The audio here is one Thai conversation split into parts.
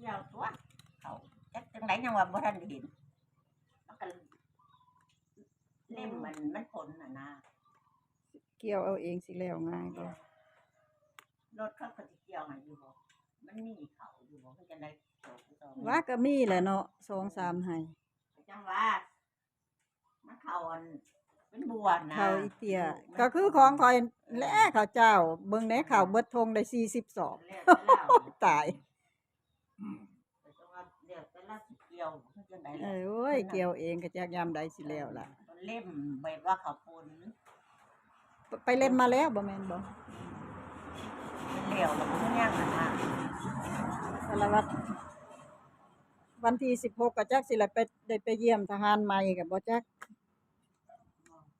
เกี่ยวตัวเขาจักจังไดยังว่าบ่ทันได้เห็นมันก็เล่มมันมันผลน่ะนะเกี่ยวเอาเองสิแล้วง่ายบ่รถเขาก็สิเกี่ยวให้อยู่บ่มันมีเขาอยู่บ่คือจังได๋โตคือตองว่าก็มีแหละเนาะสองสามให้จังว่ามันเข้าอันเป็นบัวนะข้าวอีเตีย ก็คือของคอยแลข้าวเจ้า เบิ่งแหน่ข้าวเบิดทงได้40สอบแล้วแต่เราตาย แต่จังว่าเดี๋ยวแต่ ละสิเกี่ยวคือจังได๋เอล่ะอโอ้ยเกี่ยวเองก็จักยามใดสิแล้วล่ะมันเล่มแบบว่าเขาปนไปเล่นมาแล้วบ่แม่นบ่เป็นเหลวแล้วมันย่างน่ะนะสารวัตรวันที่16ก็จักสิละไปได้ไปเยี่ยมทหารใหม่ก็บ่จัก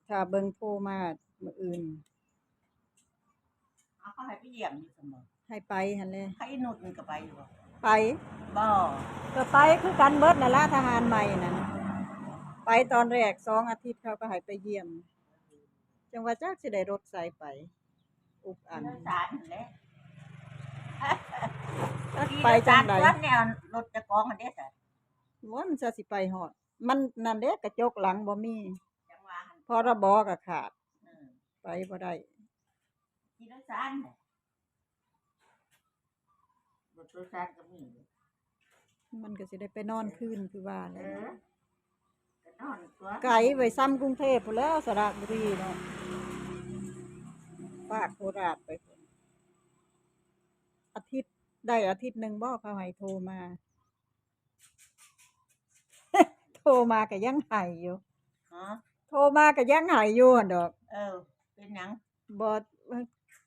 ถ้าเบิ่งโทรมามื้ออื่นเอาเขาให้ไปเยี่ยมอยู่เสมอให้ไปหั่นแหละใครนุดมันก็ไปอยู่บ่ไปบ่ ก็ไปคือกันเบิดนั่นละทหารใหม่นั่นไปตอนแรกสองอาทิตย์เขาก็ให้ไปเยี่ยม จังว่าจักสิได้รถใส่ไป อุกอันโดยสารนั่นแหละจักไปจังไดขี่รถแนวรถจะกองอันเด้ซะว่ามันจะสิไปฮอด มันนั่นเด้กระจกหลังบ่มีจังว่าหั่นพรบก็ขาดเออไปบ่ได้ขี่รถสารน่ะรถโดยสารก็มี มันก็สิได้ไปนอนคืนคือว่าเอแหล้อก็นอนตัวไกลไว้ซ้ำกรุงเทพพุ่นแล้วสระบุรีเนาะฝากโคราชไปพุ่นอาทิตย์ได้อาทิตย์หนึงบ่เขาให้โทรมา โทรมาก็ยังให้อยู่ ฮะโทรมาก็ยังให้อยู่หั่นดอกเออ เป็นหยัง บ่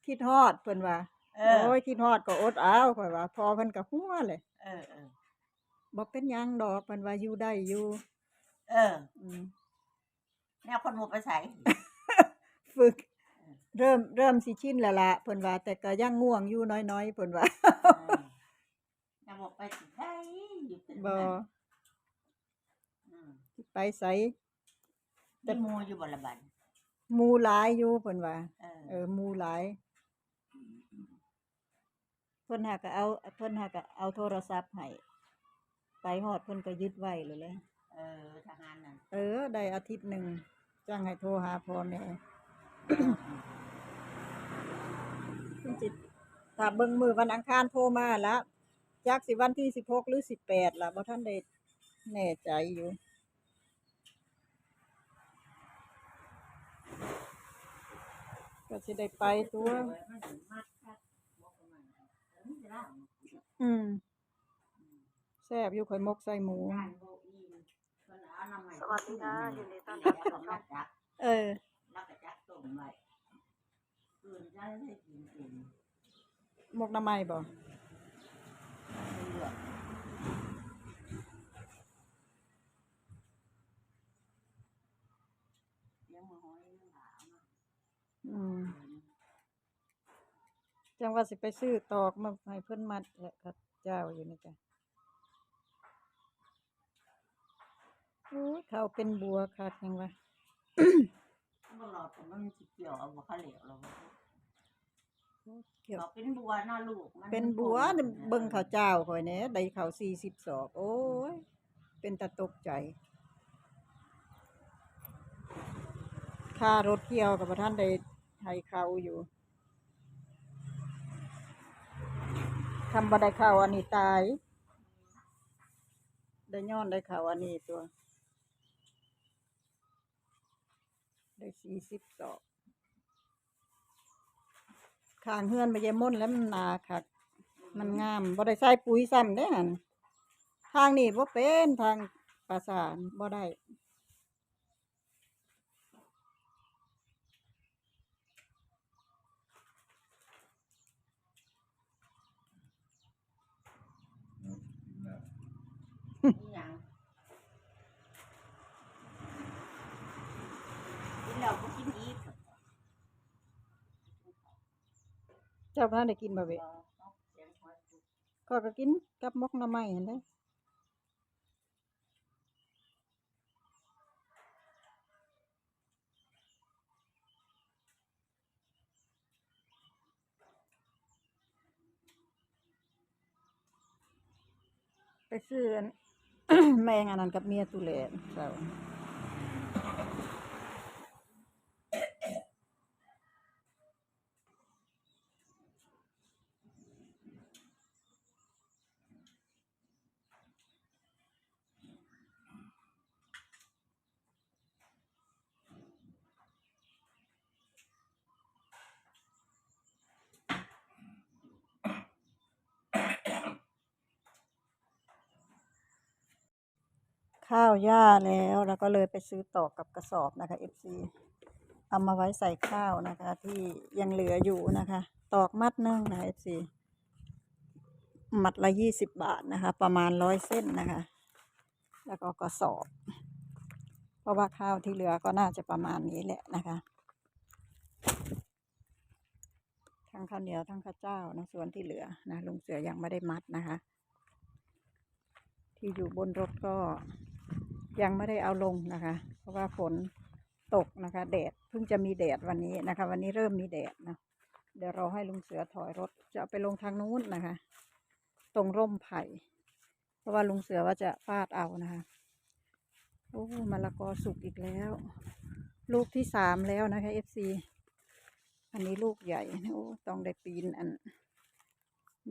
คิดฮอดเพิ่นว่าเออ โอ้ยคิดฮอดก็อดเอาข่อยว่าพอเพิ่นก็หัวเลย เออเออ บ่เป็นหยังดอกเพิ่นว่าอยู่ได้อยู่เอออืมแนวคนหมู่ไปใส่ฝึก เริ่มเริ่มสิชินแล้วล่ะเพิ่นว่า แต่ก็ยังง่วงอยู่น้อยๆเพิ่นว่าแนวหมู่ไปสิได้อยู่เป็นบ่นั่นอืมสิไปไส แต่หมู่อยู่บ่ละบัดหมู่หลายอยู่เพิ่นว่า เออเออหมู่หลายเพิ่นหาก็เอาเพิ่นหาก็เอาโทรศัพท์ให้ ไปฮอดเพิ่นก็ยึดไว้เลยแหละเออทหารนั่นเออ ได้อาทิตย์หนึงจังให้โทรหาพ่อแม่ เพิ่นสิถ้าเบิ่งมือวันอังคารโทรมาแล้วจักสิวันที่16หรือ18ล่ะบ่ทันได้แน่ใจอยู่ ก็สิได้ไปตัว มันถึงมัดคักบ่ประมาณนั้นเออมันสิล่าง อืมแซ่บอยู่ข่อยมกใส่หมูย่านบ่อิ่มเพิ่นเอาน้ำใหม่สวัสดีค่ะยินดีต้อนรัรับบเข้าเข้าสู่สู่ช่ช่อองงเออแล้วก็จักต้มไว้อื่นจะได้กินเองมกหน้ำไม้บ่เลือกเลี้ยงมาหอยเลี้ยงหลามาอืมจังว่าสิไปซื้อตอกมาให้เพิ่นมัดแหละครับเจ้าอยู่นี่จ้ะโอ้ย เขาเป็นบัวคักยังวะบ่หลอดแต่มันสิเกี่ยวเอาบ่เขาเหลวเราเกี่ยวเราเป็นบัวเนาะลูกมัเป็นบัวน่ะเบิ่งข้าวเจ้าข่อยแหน่ได้ข้าว40ศอกโอ้ย เป็นตาตกใจค่ารถเกี่ยวกับท่านได้ให้เขาอยู่ทำบ่ได้เข้าอันนี้ตาย ได้ย้อนได้เข้าอันนี้ตัว ได้สี่สิบดอกข้างเฮือนบ่ยายม่นแล้วมันนาคักมันงามบ่ได้ใส่ปุ๋ยซ้ำได้หั่นทางนี้บ่เป็นทางปราสานบ่ได้ อีหยังกินแล้วบ่กินอีก เจ้าพานได้กินบ่เว้ยกข้อยก็กินกับมกหน่อไม้เหั่นแหละไปซื้อแมงอันนั้นกับเมียตุเลนเจ้า ข้าวหญ้าแล้ว แล้วก็เลยไปซื้อต่อกับกระสอบนะคะ FC เอามาไว้ใส่ข้าวนะคะ ที่ยังเหลืออยู่นะคะ ตอกมัดนึงนะคะ FC มัดละยี่สิบบาทนะคะ ประมาณร้อยเส้นนะคะ แล้วก็กระสอบ เพราะว่าข้าวที่เหลือก็น่าจะประมาณนี้แหละนะคะทั้งข้าวเหนียวทั้งข้าวเจ้านะส่วนที่เหลือนะลุงเสือยังไม่ได้มัดนะคะ ที่อยู่บนรถก็ ยังไม่ได้เอาลงนะคะ เพราะว่าฝนตกนะคะ แดดเพิ่งจะมีแดดวันนี้นะคะ วันนี้เริ่มมีแดดนะเดี๋ยวรอให้ลุงเสือถอยรถจะไปลงทางนู้นนะคะ ตรงร่มไผ่ เพราะว่าลุงเสือว่าจะฟาดเอานะคะโอ้มะละกอสุกอีกแล้ว ลูกที่สามแล้วนะคะ FC อันนี้ลูกใหญ่โอ้ต้องได้ปีนอัน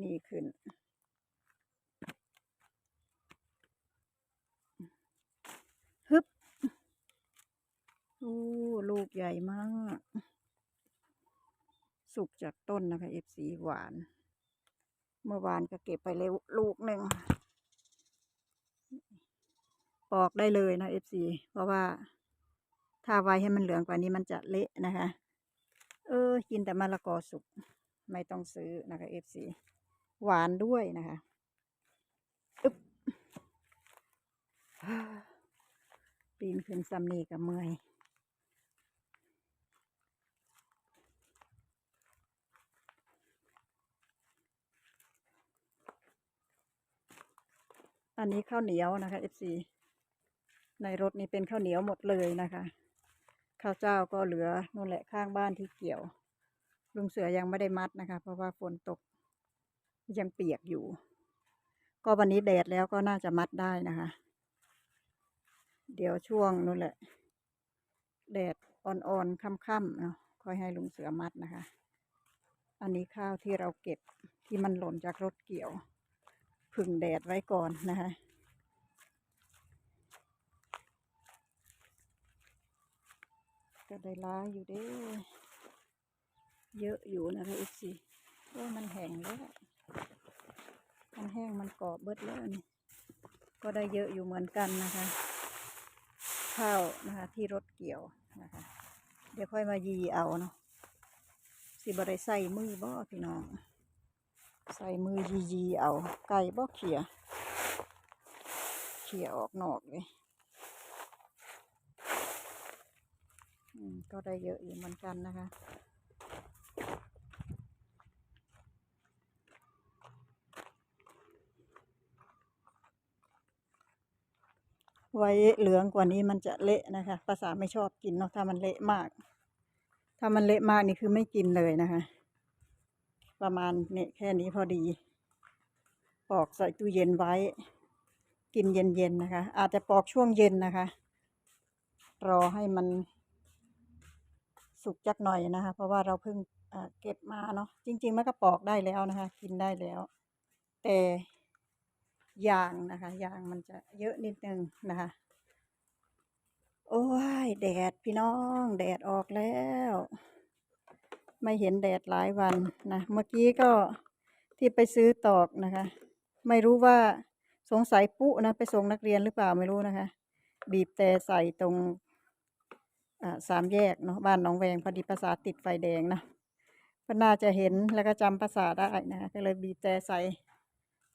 นี่ขึ้น ฮึบ โอ้ลูกใหญ่มาก สุกจากต้นนะคะ FC หวาน เมื่อวานก็เก็บไปแล้วลูกหนึ่งปอกได้เลยนะ FC เพราะว่าถ้าไว้ให้มันเหลืองกว่านี้มันจะเละนะคะ เออ กินแต่มะละกอสุก ไม่ต้องซื้อนะคะ FC หวานด้วยนะคะอึ๊บปีนขึ้นซัมนีกับเมื่อย อันนี้ข้าวเหนียวนะคะ FC ในรถนี้เป็นข้าวเหนียวหมดเลยนะคะ ข้าวเจ้าก็เหลือนู่นแหละข้างบ้านที่เกี่ยว ลุงเสือยังไม่ได้มัดนะคะ เพราะว่าฝนตกยังเปียกอยู่ ก็วันนี้แดดแล้วก็น่าจะมัดได้นะคะ เดี๋ยวช่วงนู่นแหละ แดดอ่อนๆค่ำๆเนาะค่อยให้ลุงเสือมัดนะคะ อันนี้ข้าวที่เราเก็บที่มันหล่นจากรถเกี่ยว ผึ่งแดดไว้ก่อนนะคะก็ได้ล้าอยู่เด้เยอะอยู่นะคะอีกสิโอ้มันแห้งแล้วมันแห้งมันกรอบเบิดแล้วนี่ก็ได้เยอะอยู่เหมือนกันนะคะ ข้าวนะคะที่รถเกี่ยวนะคะ เดี๋ยวค่อยมายีเอาเนาะสิบได้ใส่มือบ่พี่น้อง ใส่มือยียีเอาไก่บ่เขี่ยเขี่ยออกนอกเลยอืมก็ได้เยอะอยู่เหมือนกันนะคะ ไว้เหลืองกว่านี้มันจะเละนะคะภาษาไม่ชอบกินเนาะถ้ามันเละมาก ถ้ามันเละมากนี่คือไม่กินเลยนะคะ ประมาณเนี่ยแค่นี้พอดี ปอกใส่ตู้เย็นไว้ กินเย็นๆนะคะ อาจจะปอกช่วงเย็นนะคะ รอให้มันสุกจักหน่อยนะคะ เพราะว่าเราเพิ่งเก็บมาเนาะจริง ๆ มันก็ปอกได้แล้วนะคะ กินได้แล้ว แต่ยางนะคะยางมันจะเยอะนิดนึงนะคะ โอ้ย แดดพี่น้อง แดดออกแล้ว ไม่เห็นแดดหลายวันนะ เมื่อกี้ก็ที่ไปซื้อตอกนะคะ ไม่รู้ว่าสงสัยปุ๊นะไปส่งนักเรียนหรือเปล่าไม่รู้นะคะ บีบแต่ใส่ตรงสามแยกเนาะบ้านหนองแวงพอดีภาษาติดไฟแดงนะก็น่าจะเห็นแล้วก็จำภาษาได้นะคะก็เลยบีบแต่ใส่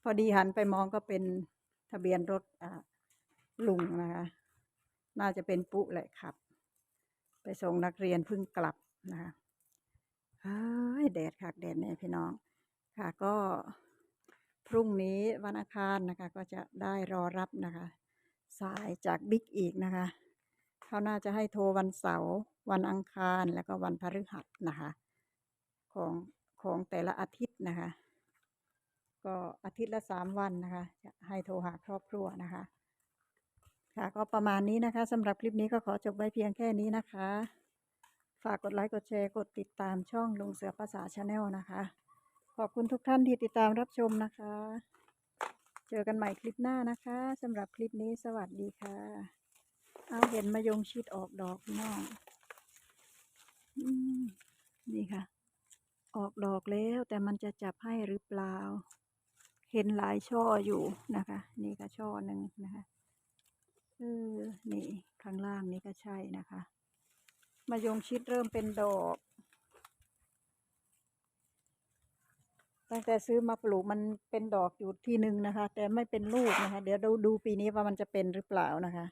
พอดีหันไปมองก็เป็นทะเบียนรถลุงนะคะ น่าจะเป็นปุ๊แหละครับ ไปส่งนักเรียนเพิ่งกลับนะคะ แดดคักแดดเนี่ยพี่น้องค่ะก็พรุ่งนี้วันอังคารนะคะ ก็จะได้รอรับนะคะ สายจากบิ๊กอีกนะคะเขาน่าจะให้โทรวันเสาร์วันอังคารแล้วก็วันพฤหัสนะคะ ของของแต่ละอาทิตย์นะคะ ก็อาทิตย์ละสามวันนะคะ จะให้โทรหาครอบครัวนะคะ ค่ะก็ประมาณนี้นะคะสำหรับคลิปนี้ก็ขอจบไว้เพียงแค่นี้นะคะากกดไลค์กดแชร์กดติดตามช่องลุงเสือภาษาชาแนลนะคะ ขอบคุณทุกท่านที่ติดตามรับชมนะคะ เจอกันใหม่คลิปหน้านะคะสำหรับคลิปนี้สวัสดีค่ะ เอาเห็นมายงชิดออกดอกพี่น้องนี่ค่ะ ออกดอกแล้วแต่มันจะจับให้หรือเปล่า เห็นหลายช่ออยู่นะคะ นี่ก็ช่อหนึ่งนะคะเออนี่ข้างล่างนี่ก็ใช่นะคะ มายงชิดเริ่มเป็นดอก ตั้งแต่ซื้อมาปลูกมันเป็นดอกอยู่ที่หนึ่งนะคะ แต่ไม่เป็นลูกนะคะ เดี๋ยวดูดูปีนี้ว่ามันจะเป็นหรือเปล่านะคะ